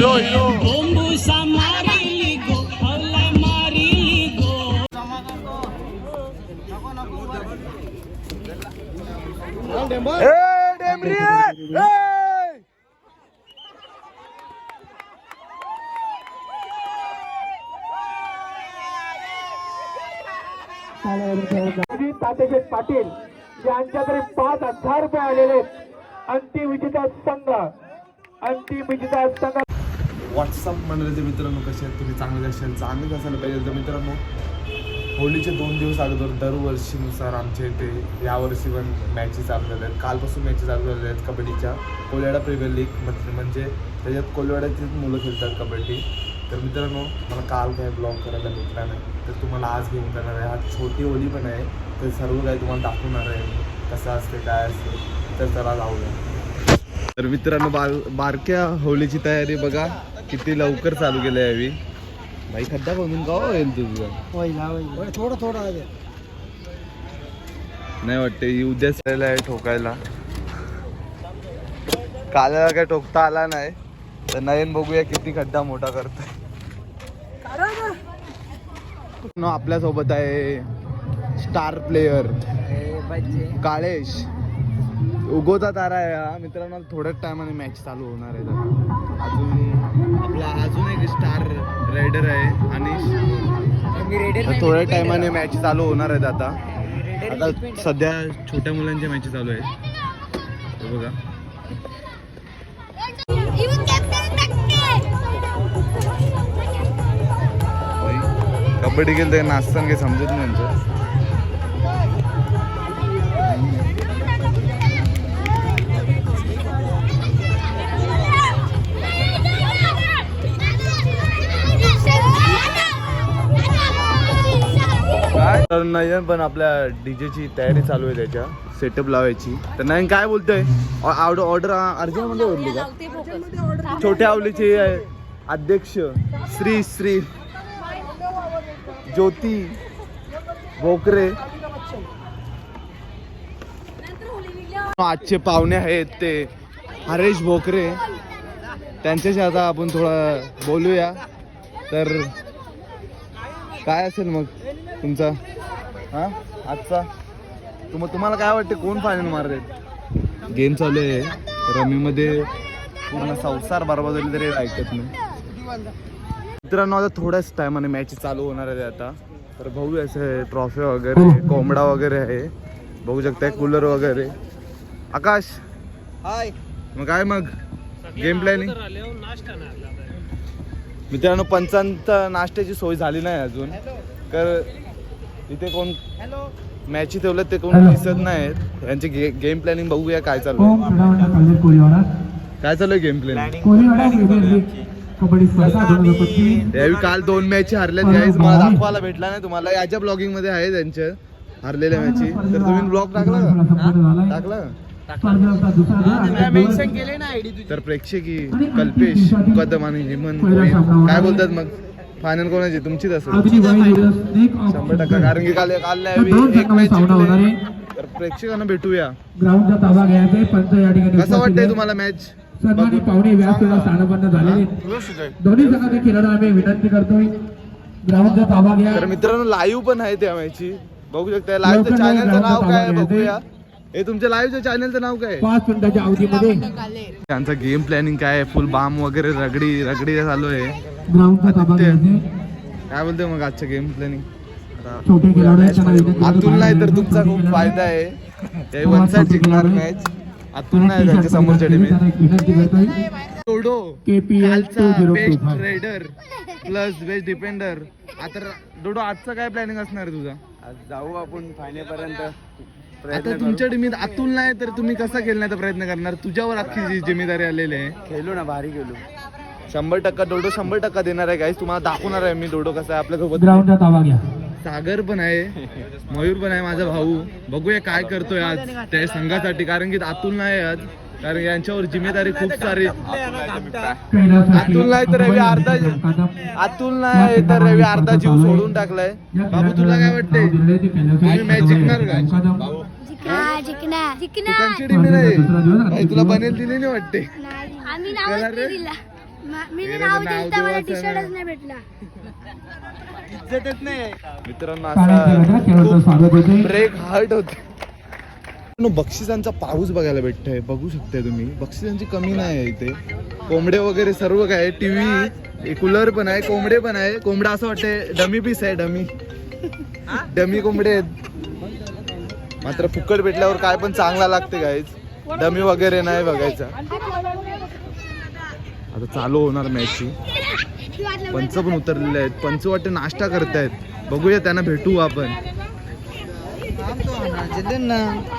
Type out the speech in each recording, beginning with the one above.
Hero hero. ए ए पाटील यांच्याकडे पाच हज़ार रुपये आलेले अंतिम विजेता संघ अंतिम विजेता संघ व्हॉट्सअप मंडळाचे मित्रांनो कसे आहेत? तुम्ही चांगले असाल चांगलेच असायला पाहिजे. तर मित्रांनो होळीचे दोन दिवस अगोदर दरवर्षीनुसार आमच्या इथे यावर्षी पण मॅचेस चालू झाल्या आहेत. कालपासून मॅचेस चालू झालेल्या आहेत कबड्डीच्या. कोल्याडा प्रीमियर लीग म्हणजे म्हणजे त्याच्यात कोल्याड्याचीच मुलं खेळतात कबड्डी. तर मित्रांनो मला काल काय ब्लॉग करायला भेटला नाही. तर तुम्हाला आज घेऊन जाणार आहे. आज छोटी होळी पण आहे. तर सर्व काही तुम्हाला दाखवणार आहे कसं असते काय असते तर चला जाऊया. तर मित्रांनो बार बारक्या होळीची तयारी बघा. किती लवकर चालू केली यावी भाई खड्डा बनून का होईल तुझं? थोडं थोडं नाही वाटते ही उद्या चाललेलं आहे ठोकायला. काल्याला काय ठोकता आला नाही तर नयन बघूया किती खड्डा मोठा करतोय. न. आपल्यासोबत आहे स्टार प्लेयर काळेश. उगवता तारा आहे हा. मित्रांनो थोड्याच टायमाने मॅच चालू होणार आहे. अजून आपला अजून एक स्टार रायडर आहे आणि थोड्या टायमाने मॅच चालू होणार आहेत आता. आता सध्या छोट्या मुलांच्या मॅच चालू आहेत. हे बघा. कबड्डी केलं ते नाचताना काही समजत नाही तर नयन पण आपल्या डीजेची तयारी चालू आहे त्याच्या. सेटअप लावायची. तर नयन काय बोलतोय? ऑर्डर अर्जंटमध्ये ओढली का? छोट्या आवलीचे अध्यक्ष श्री श्री ज्योती भोकरे आजचे पाहुणे आहेत ते हरेश भोकरे त्यांच्याशी आता आपण थोडं बोलूया. तर काय असेल मग तुमचा? हा? आजचा? तुम तुम्हाला काय वाटते कोण फायनल मारते गेम चालू आहे. रमीमध्ये पूर्ण संसार बरोबर झाली तरी ऐकत नाही. मित्रांनो आता थोड्याच टायमाने मॅच चालू होणार आहे आता. तर बघू असं ट्रॉफी वगैरे कोंबडा वगैरे आहे. बघू शकताय कूलर वगैरे. आकाश हाय. मग काय मग? गेम प्लॅनिंग मित्रांनो पंचांत नाश्त्याची सोय झाली नाही अजून. तर इथे कोण मॅची ठेवलं ते कोण दिसत नाहीत. यांची गे, गेम प्लॅनिंग बघूया काय चालू आहे. काय चालू आहे गेम प्लॅनिंग यावेळी काल दोन मॅच हरल्यात. मला दाखवायला भेटला नाही. तुम्हाला याच्या ब्लॉगिंगमध्ये आहे त्यांच्या हरलेल्या मॅची तर तुम्ही ब्लॉग टाकला? का टाकला? तर प्रेक्षकी कल्पेश कदम आणि हेमंत काय बोलतात मग? फायनल कोणाची तुमचीच असेल. शंभर टक्का कारण की काल काल एक मॅच तर प्रेक्षकांना भेटूया. ग्राउंडचा ताबा घ्यायचा आहे. पंच या ठिकाणी कसं वाटतंय तुम्हाला मॅच सन्मानित पाहुणे झालेले आहेत. दोन्ही संघाच्या खेळाडू आम्ही विनंती करतोय. ग्राउंडचा ताबा घ्या. तर मित्रांनो लाईव्ह पण आहे त्या मॅची बघू शकता लाईव्हच्या चॅनलचं नाव काय बघूया. हे तुमच्या लाईव्हच्या चॅनलचं नाव काय? आहे? पाच मिनिटाच्या अवधीमध्ये त्यांचं गेम प्लॅनिंग काय आहे? फुल बाम वगैरे रगडी रगडी चालू आहे. ग्राउंडचा ताबा आदित्य. घ्यायचे काय बोलतोय मग आजचं गेम प्लॅनिंग छोटे खेळाडू. अतुल नाही तर तुमचा खूप फायदा आहे. ते वन साइड जिंकणार मॅच अतुल नाही त्यांच्या समोरच्या करतोय टोडो कालचा 2025. Best raider plus best defender आता डोडो आजचा काय प्लॅनिंग असणार आहे तुझा? जाऊ आपण फायनल पर्यंत. आता तुमच्या टीमीत अतुल नाही तर तुम्ही कसा खेळण्याचा प्रयत्न करणार? तुझ्यावर अख्खी जी जिम्मेदारी आलेली आहे. खेळलो ना भारी खेळलो. शंभर टक्का डोडो शंभर टक्का देणार आहे गाईस तुम्हाला दाखवणार आहे मी डोडो कसा आहे आपल्यासोबत. ग्राउंडचा ताबा घ्या. सागर पण आहे मयूर पण आहे माझा भाऊ. बघूया काय करतोय आज त्या संघासाठी कारण की अतुल नाही आज. कारण यांच्यावर जिम्मेदारी खूप सारी अतुल नाही तर रवी अर्धा अतुल नाही तर रवी अर्धा जीव सोडून टाकलाय. बाबू तुला काय वाटतंय? तुम्ही मॅच जिंकणार का जिंकणार. जिंकणार. नाही तुला बनेल दिली नाही वाटते. आम्ही कळलं नावच रे? नाही दिला. मा- मी नाव नाव दिलं तर मला टी दिवस आहे. शर्टच ना. नाही भेटला. इज्जतच नाही. मित्रांनो खेळाचं असा स्वागत होते ब्रेक हार्ट होते. बक्षिसांचा पाऊस बघायला भेटतोय. बघू शकताय तुम्ही. बक्षिसांची कमी नाही आहे इथे. कोंबडे वगैरे सर्व काय आहे. टीव्ही कूलर पण आहे कोंबडे पण आहे. कोंबडा असं वाटतंय डमी पीस आहे डमी. डमी कोंबडे आहेत. मात्र फुकट भेटल्यावर काय पण चांगला लागते गाईज डमी वगैरे नाही बघायचा. आता चालू होणार मॅचची पंच पण उतरलेले आहेत. पंच वाटते नाश्ता करतायत. बघूया त्यांना भेटू आपण.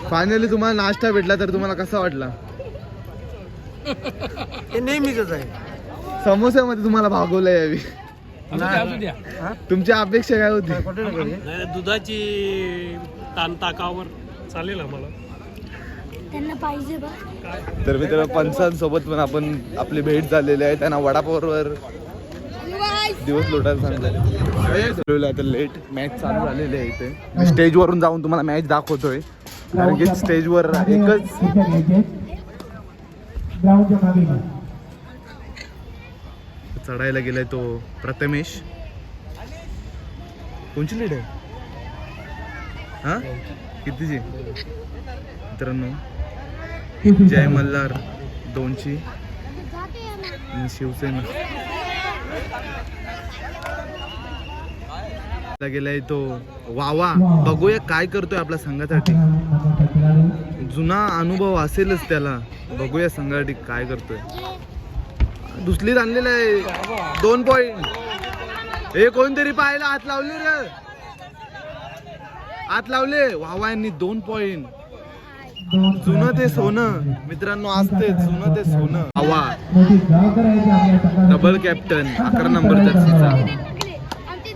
फायनली तुम्हाला नाश्ता भेटला तर तुम्हाला कसा वाटला? नेहमीच आहे. समोस्यामध्ये तुम्हाला भागवलं यावी तुमची अपेक्षा काय होती? नाही, दुधाची ताण ताकावर चालेल आम्हाला. त्यांना पाहिजे तर मित्र पंचांसोबत पण आपण आपली भेट झालेली आहे. त्यांना वडापाववर दिवस लोटायला सांगतो आता लेट मॅच चालू झालेली आहे इथे. मी स्टेजवरून जाऊन तुम्हाला मॅच दाखवतोय. कारण की स्टेजवर एकच. चढायला गेलाय तो प्रथमेश. कोणची लीड आहे? हा? कितीची? मित्रांनो जय मल्हार दोनची. आणि शिवसेना. गेलाय तो वावा. बघूया काय करतोय आपल्या संघासाठी. जुना अनुभव असेलच त्याला. बघूया संघासाठी काय करतोय. दुसरीत आणलेलं आहे. दोन पॉइंट हे कोणतरी पाहायला हात लावले रे. हात लावले. वावा यांनी दोन पॉइंट जुनं ते सोनं. मित्रांनो असते जुनं ते सोनं. हवा डबल कॅप्टन अकरा नंबर जर्सीचा आमची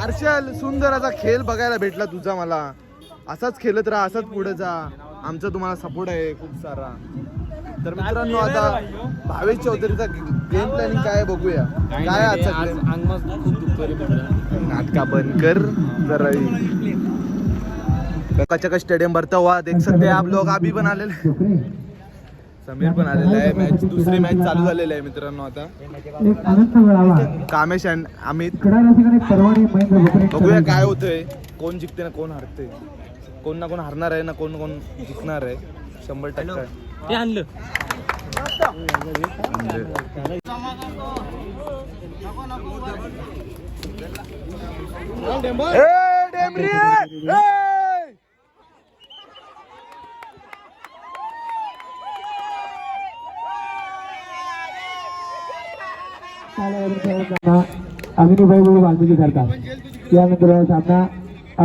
हर्षल सुंदर असा खेळ बघायला भेटला तुझा मला. असाच खेळत राहा असाच पुढे जा. आमचा तुम्हाला सपोर्ट आहे खूप सारा. तर मित्रांनो आता भावेश चौधरीचा गेम प्लॅनिंग काय बघूया. काय आजचा नाटका बंद कर जरा कचका स्टेडियम भरता हुआ देख सकते हैं आप लोग अभी पण आलेले. समीर पण आलेला आहे. मॅच दुसरी मॅच चालू झालेली आहे मित्रांनो आता. कामेश अमित. बघूया काय होतंय. कोण जिंकते ना कोण हारते कोण ना कोण हारणार आहे ना कोण कोण जिंकणार आहे. शंभर टक्के. ते आणलं! अग्निभाई गुरु वाल्मिकी सरकार. यानंतर सामना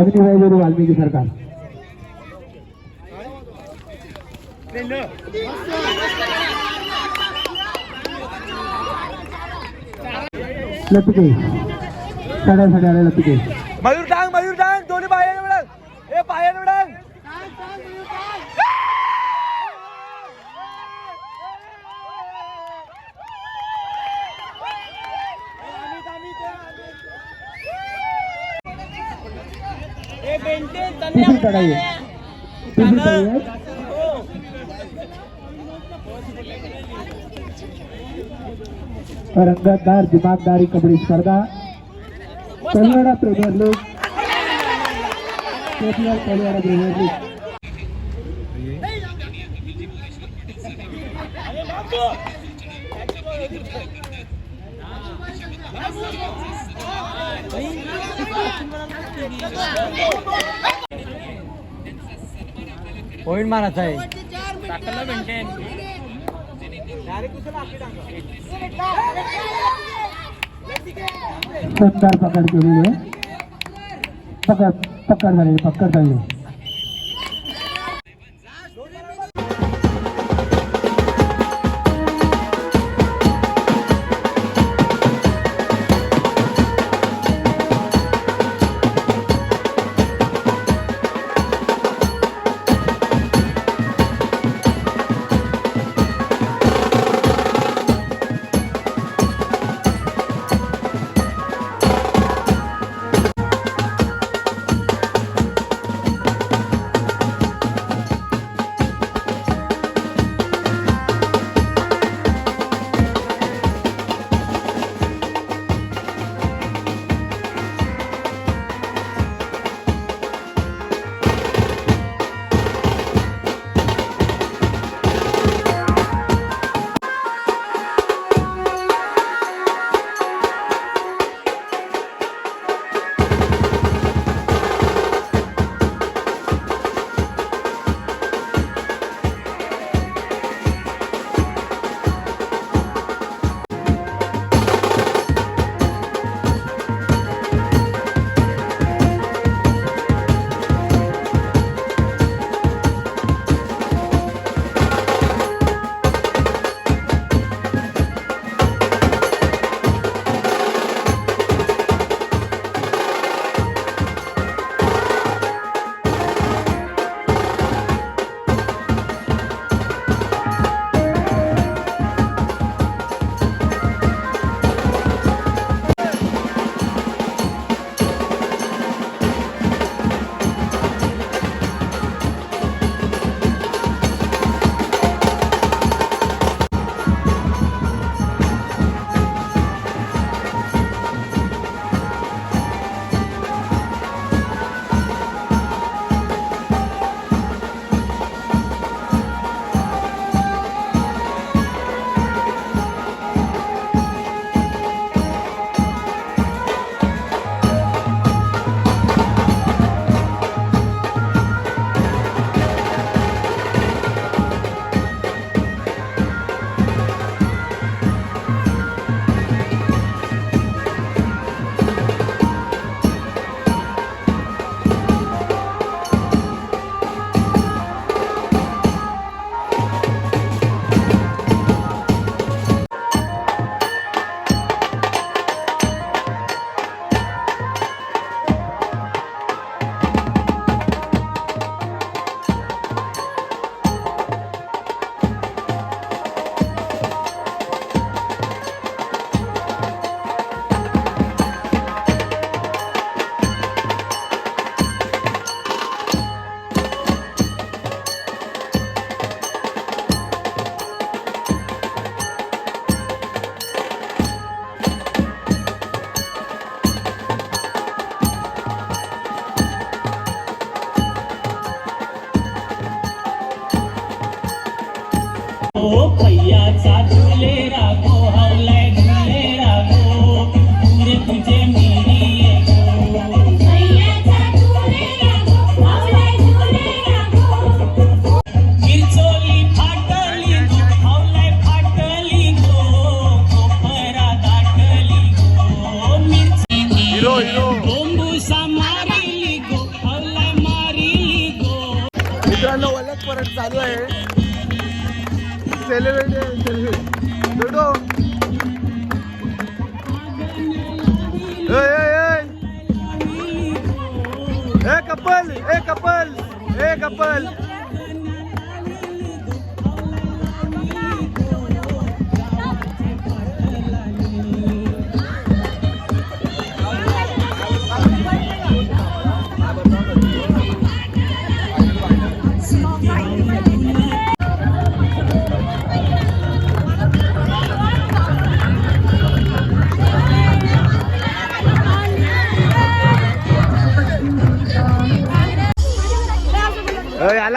अग्निभाई गुरु वाल्मिकी सरकार. लपिके. साड्या साड्या आल्या लपिके. मयूर टांग मयूर टांग दोन्ही पायाने उडंग ए पायाने उडंग चढाई आहे तिसरी चढाई आहे रंगतदार दिमागदारी कबड्डी स्पर्धा. Palwada premier league KPL Palwada premier league point मारायचा आहे सुंदर पकड केलेली आहे पकड पकड झालेली पकड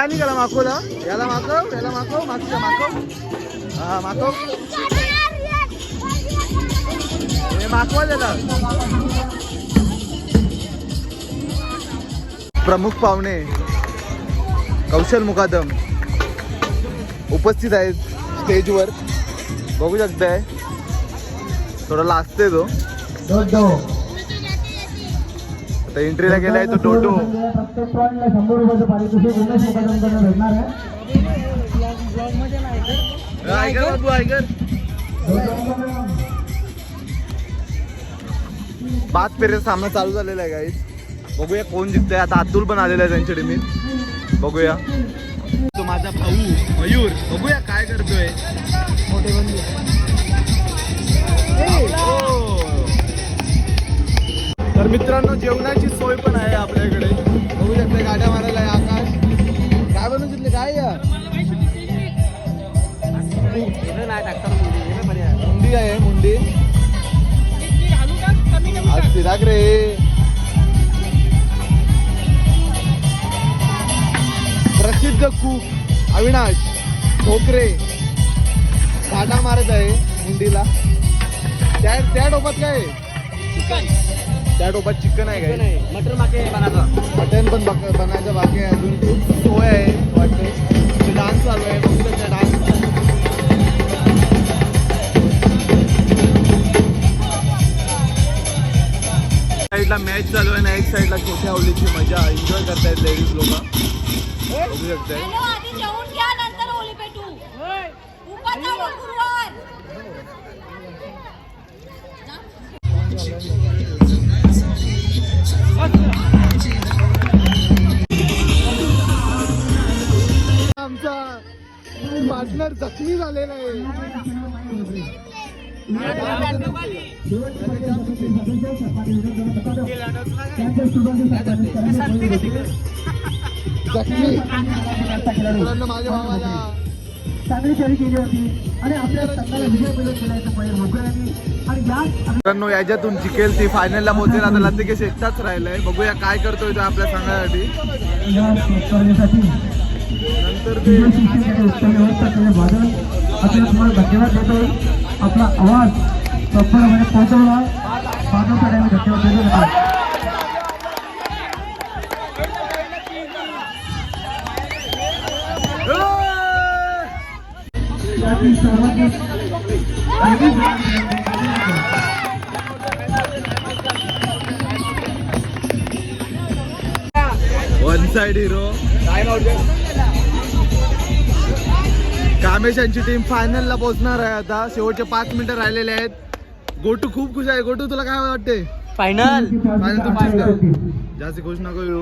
याला नाही गेला माखवला याला माखव याला माखव मागच्या माखव हा माखव हे माखवा त्याला. प्रमुख पाहुणे कौशल मुकादम उपस्थित आहेत स्टेजवर. बघू शकताय. थोडा लाजते तो. आता एंट्रीला गेलाय तो टोटो प्रत्येक पॉईंटला शंभर रुपयाचं पारितोषिक उमेश मुकादमकडनं भेटणार आहे ऐकर बाबू ऐकर. पाच पेरेचा सामना चालू झालेला आहे गाईज बघूया कोण जिंकतंय. आता अतुल पण आलेला आहे त्यांच्या टीमीत बघूया. तो माझा भाऊ मयूर. बघूया काय करतोय. तर मित्रांनो जेवणाची सोय पण आहे आपल्याकडे. बघू शकता गाड्या मारायला आहे आकाश. काय बनवून घेतले काय या मुंडी आहे. मुंडी आज फिराक रे. प्रसिद्ध कूक अविनाश ठोकरे घाटा मारत आहे मुंडीला. त्या त्या टोपात काय आहे? त्या टोपात चिकन आहे काय मटर मागे बनायचं. मटन पण बक- बनायचं बाकी आहे. अजून खूप सोय आहे वाटते. डान्स चालू आहे. शकता डान्स साईडला मॅच चालू आहे ना एक साईडला छोट्या आवलीची मजा. एन्जॉय करतायत लेडीज लोक. बघू शकताय. आमचा पार्टनर जखमी झालेला आहे. जखमी. माझ्या भावाला. चांगली केली होती. आणि आपल्या संघाला विजय मिळवून पहिले मोकळ्याने आणि याच मित्रांनो याच्यातून जिंकेल ती फायनलला पोहोचेल आता लतिकेश एकटाच राहिलाय. बघूया काय करतोय तो आपल्या संघासाठी. नंतर ते तुम्हाला धन्यवाद देतोय. आपला आवाज प्रॉपरपणे पोहोचवला. धन्यवाद देतो कामेश यांची टीम फायनलला पोहोचणार आहे आता. शेवटचे पाच मिनिटं राहिलेले आहेत. गोटू खूप खुश आहे. गोटू तुला काय वाटते? फायनल फायनल तुमचीच का? जास्त खुश नको येऊ.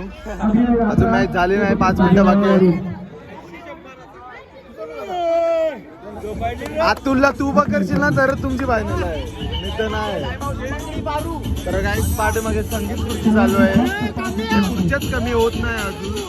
अजून मॅच झाली नाही. पाच मिनिटं बाकी आहेत. अतुलला तू पकडशील ना तर तुमची फायनल आहे. मी तर नाही. तर काही पाठीमागे संगीत खुर्ची चालू आहे. खुर्च्याच कमी होत नाही अजून.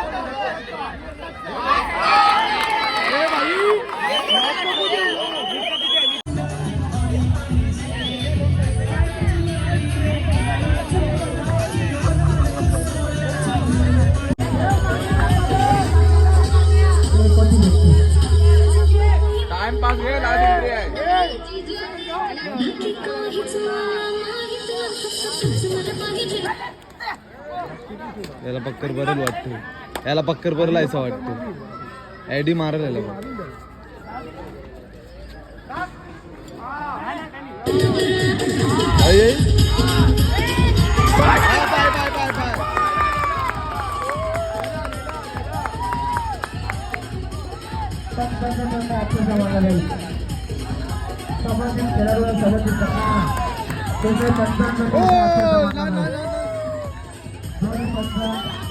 याला पक्कर बरल वाटतं. याला पक्कर बरल असं वाटतं. ॲडी मारल याला. बघ. दोन्ही पंच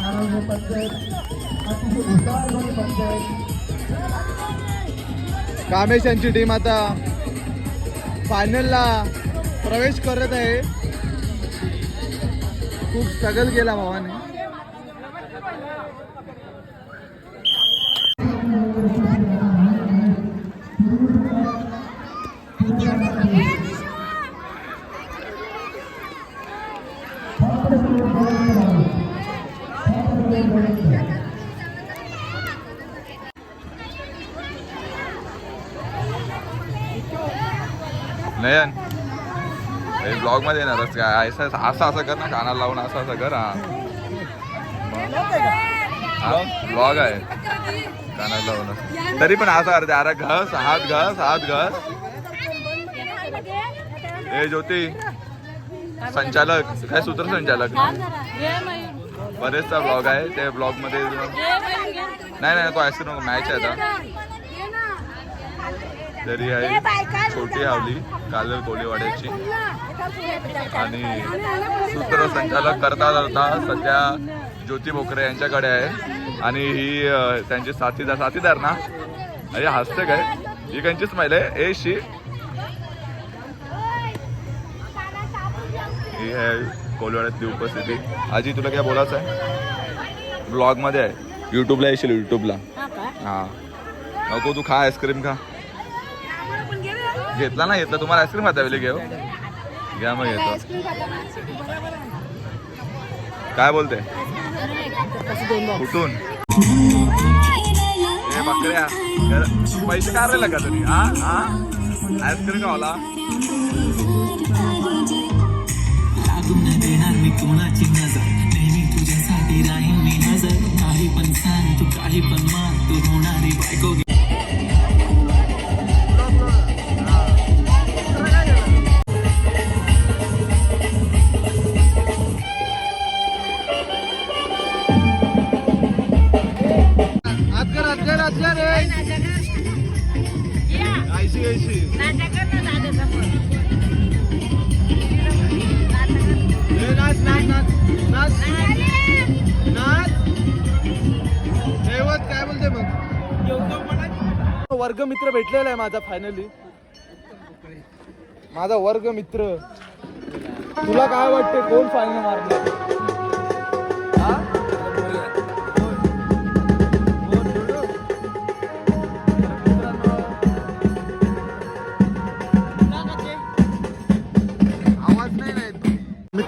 नारायण पंचायत अतिशय हुशारपणे पंचायत कामेश यांची टीम आता फायनलला प्रवेश करत आहे. खूप स्ट्रगल केला भावाने नयन येणारच काय असं असं असं कर ना कानाला लावून असं असं कर हा. ब्लॉग आहे. कानाला लावून असं. तरी पण असं करते अरे घस हात घस हात घस. ए ज्योती. संचालक काय सूत्रसंचालक बरेचसा ब्लॉग आहे ते ब्लॉगमध्ये नाही नाही तो आईस्क्रीम मॅच आहे आता. तरी आहे छोटी आवली कालर कोळीवाड्याची. आणि सूत्रसंचालक करता करता सध्या ज्योती बोकरे यांच्याकडे आहे. आणि ही त्यांची साथीदार साथीदार ना अरे हसते काय? ही त्यांचीच महिला आहे. ए शी. ही आहे कोलवाड्यातली उपस्थिती. आजी तुला काय बोलायचं आहे? ब्लॉगमध्ये आहे. युट्यूबला येशील युट्यूबला हा नको तू खा आईस्क्रीम खा. घेतला ना घेतला. तुम्हाला आईस्क्रीम खाता वेळी घेऊ? घ्या मग घेतो. काय बोलते? कुठून ए बकऱ्या पैसे काय राहिले का तरी? हा? हा? आईस्क्रीम खावला? लागून काही पण सांग तू काही पण मान तू होणारी बायको वर्ग मित्र भेटलेला आहे माझा फायनली माझा वर्ग मित्र तुला काय वाटते कोण फायनल मारणार?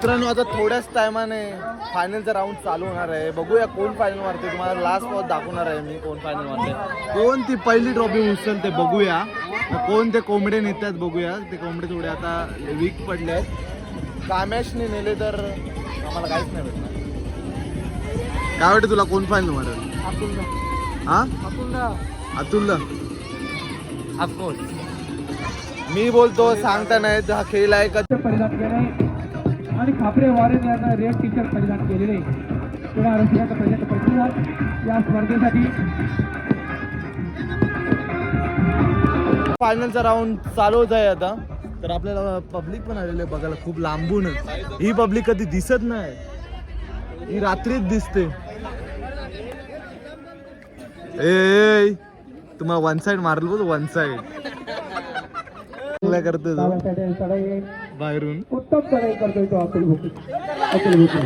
मित्रांनो आता थोड्याच टायमाने फायनलचा राऊंड चालू होणार आहे. बघूया कोण फायनल मारते तुम्हाला लास्ट पॉज दाखवणार आहे मी कोण फायनल मारते कोण ती पहिली ट्रॉफी उचलते बघूया. कोण ते कोंबडे नेतात बघूया. ते कोंबडे थोडे आता वीक पडले आहेत कामॅशने नेले तर आम्हाला काहीच नाही भेटणार. काय वाटतं तुला कोण फायनल मारेल? हा? अतुलला मी बोलतो सांगता नाही हा खेळ आहे का? आणि खापरे वारेन यांना रेड टी शर्ट परिधान केलेले. तेव्हा रसिकाचा प्रचंड प्रतिसाद या स्पर्धेसाठी फायनलचा राऊंड चालूच आहे आता. तर आपल्याला पब्लिक पण आलेली आहे बघायला खूप लांबूनच. ही पब्लिक कधी दिसत नाही. ही रात्रीच दिसते. ए तुम्हाला वन साइड मारल बघ वन साइड काय करतो बाहेरून. उत्तम चढाई करतोय तो अतुल भोके. अतुल भोके.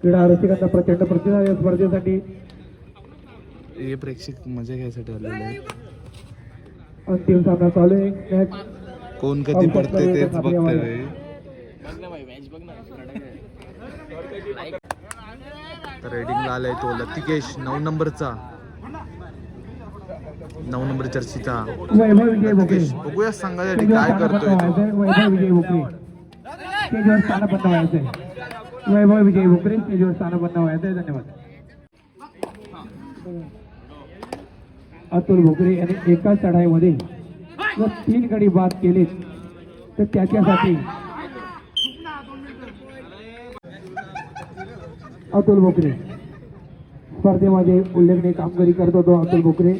क्रीडा रसिकांचा प्रचंड प्रतिसाद या स्पर्धेसाठी हे प्रेक्षक मजा घ्यायसाठी आलेले आहेत. अंतिम सामना चालू आहे. मॅच कोण कधी पडते तेच बघते रे रेडिंगला आलाय तो लतिकेश नऊ नंबरचा. नऊ नंबर लतिकेश बघूया सांगायसाठी काय करतोय वैभव विजय भोकरे स्टेजवर व्हायचं आहे धन्यवाद. अतुल भोकरे यांनी एका चढाईमध्ये जर तीन गडी बाद केले तर त्याच्यासाठी अतुल भोकरे स्पर्धेमध्ये उल्लेखनीय कामगिरी करतो तो अतुल भोकरे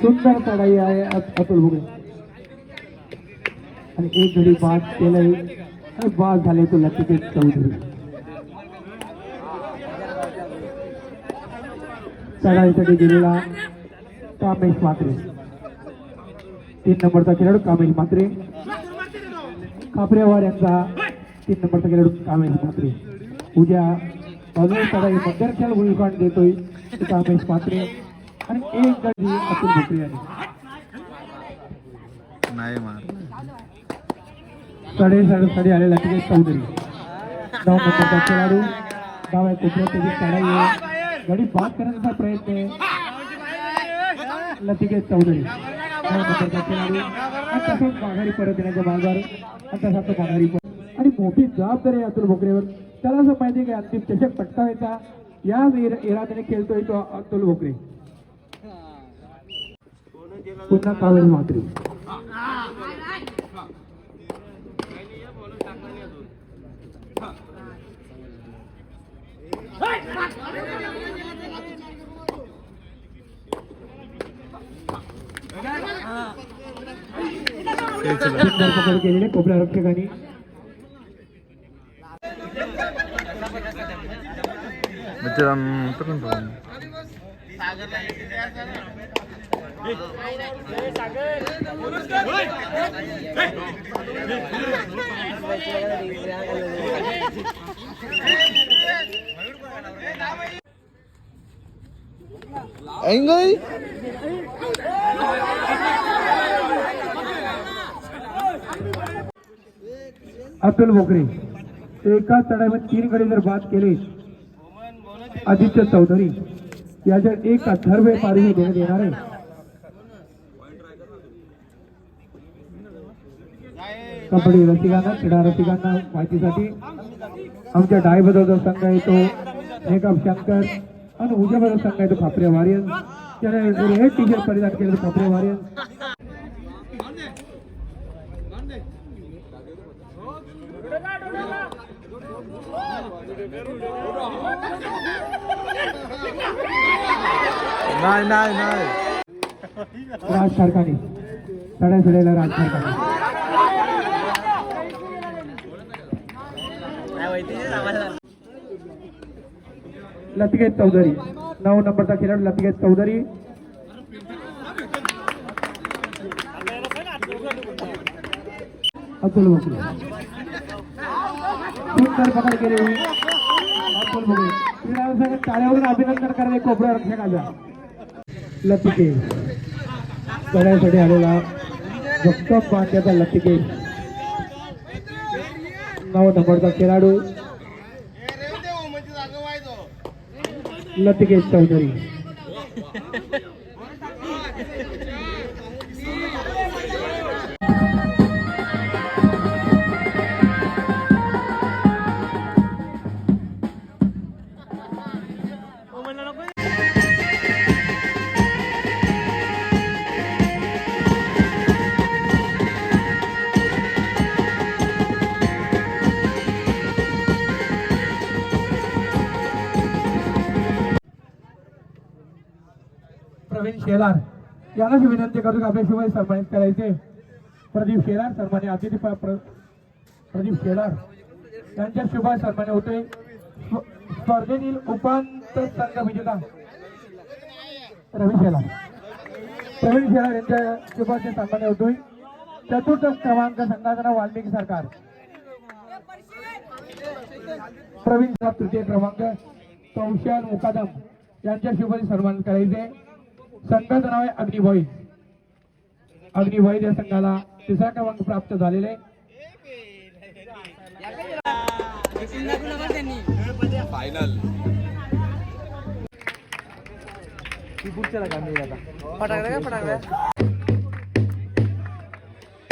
सुंदर चढाई आहे अतुल भोकरे आणि एक घडी बाद केलंय. बाद झाले तो लतिकेत चौधरी. चढाईसाठी दिलेला कामेश मात्रे तीन नंबरचा खेळाडू कामेश मात्रे कापरेवार यांचा तीन नंबरचा खेळाडू कामेश मात्रे उद्या अजून चढाई मध्यरखेळ भूमिकांड देतोय कामेश मात्रे आणि एक गडी अतुल भोकरे यांनी नाही मार. साडे साडे आलेला तिथे चौधरी नंबरचा खेळाडू डाव्या कोपऱ्यात त्याची चढाई आहे गाडी बाद करण्याचा प्रयत्न आहे. लतिकेत चौधरी नऊ नंबरचा खेळाडू आणि तसंच माघारी परत येण्याचा मार्गावर. तसा तो माघारी परत. आणि मोठी जबाबदारी आहे अतुल भोकरेवर. त्याला असं आहे की अंतिम चषक पटकावायचा. या इराद्याने खेळतोय तो अतुल भोकरे. पुन्हा सुंदर पकड केलेले कोपऱ्या रक्षकांनी मित्रांनो. अतुल बोकरे एका चढाईमध्ये तीन गडी जर बाद केले आदित्य चौधरी याच्या एक अथर्वे पारितोषिक देण्यात येणार आहे. कबड्डी रसिकांना क्रीडा रसिकांना माहितीसाठी आमच्या डाय बदलचा संघ आहे तो मेकअप शंकर आणि उजव्या बदल संघ आहे तो खापरे वारियन. त्याने हे टी शर्ट परिधान केलं खापरे वारियन. नाही नाही नाही. राज सरकारने चढाई चढायला राज सरकारने लतिकेत चौधरी. नऊ नंबरचा खेळाडू लतिकेत चौधरी. अतुल भोकरे सुंदर पकड केली अतुल भोकरे क्रीडा संघ टाळ्यावरून अभिनंदन करणे कोपऱ्या रक्षकाचा लतिके. करण्यासाठी आलेला. भक्कम बांध्याचा लतिके. नऊ नंबरचा खेळाडू. लतिकेश चौधरी. शेलार यांनाच विनंती करतो की आपल्याशिवाय सन्मानित करायचे. प्रदीप शेलार सन्मान्य अतिथी प्रदीप शेलार यांच्या शुभाय सन्मान्य होते. स्पर्धेतील उपांत संघ विजेता रवी शेलार. प्रवीण शेलार यांच्या शुभाचे सन्मान्य होतोय. चतुर्थ क्रमांक संघाचा वाल्मिकी सरकार. प्रवीण साहेब तृतीय क्रमांक कौशल मुकादम यांच्या शुभाने सन्मान करायचे. संघाचं नाव आहे अग्निभॉई अग्निभॉई या संघाला तिसरा क्रमांक प्राप्त झालेले. Final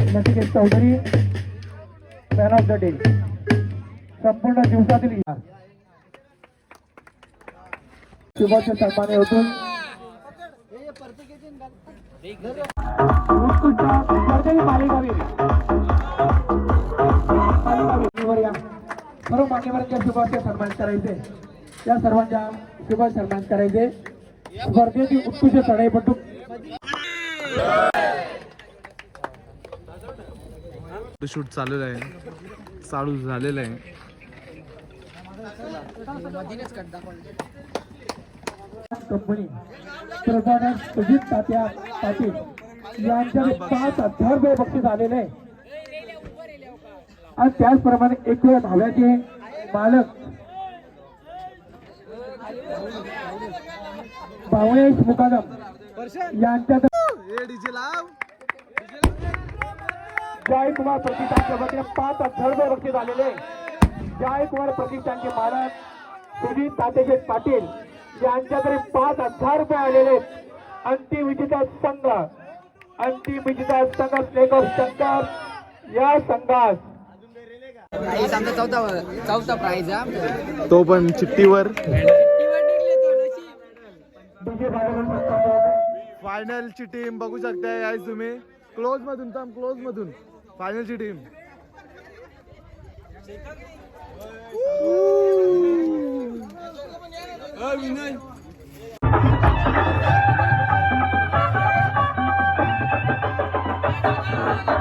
Nachiket Chaudhary man of the day संपूर्ण दिवसातील शुभाचे सन्माने होतून उत्कृष्ट स्पर्धेची मालिकावीर मालिकावीर या सर्व मान्यवरांच्या शुभाचे सन्मान करायचे या सर्वांच्या शुभ सन्मान करायचे स्पर्धेची उत्कृष्ट चढाईपटू शूट चालू आहे. चालू झालेलं आहे. कंपनी. प्रधान सुजित तात्या पाटील यांच्या पाच हजार रुपये बक्षीस आलेले आहे आणि त्याचप्रमाणे एक वेळ धाव्याचे मालक भावेश मुकादम यांच्या जयकुमार प्रतिष्ठानच्या वतीने पाच हजार रुपये बक्षीस आलेले. जयकुमार प्रतिष्ठानचे मालक सुजित तातेशेठ पाटील यांच्याकडे पाच हजार रुपये आलेले आहेत. अंतिम विजेता संघ अंतिम विजेता संघ स्नेक ऑफ शंकर. या संघास आमचा चौथा चौथा प्राईज हा. तो पण चिठ्ठीवर. फायनलची टीम बघू शकताय आज तुम्ही. क्लोज मधून थांब क्लोज मधून. फायनलची टीम Thank you.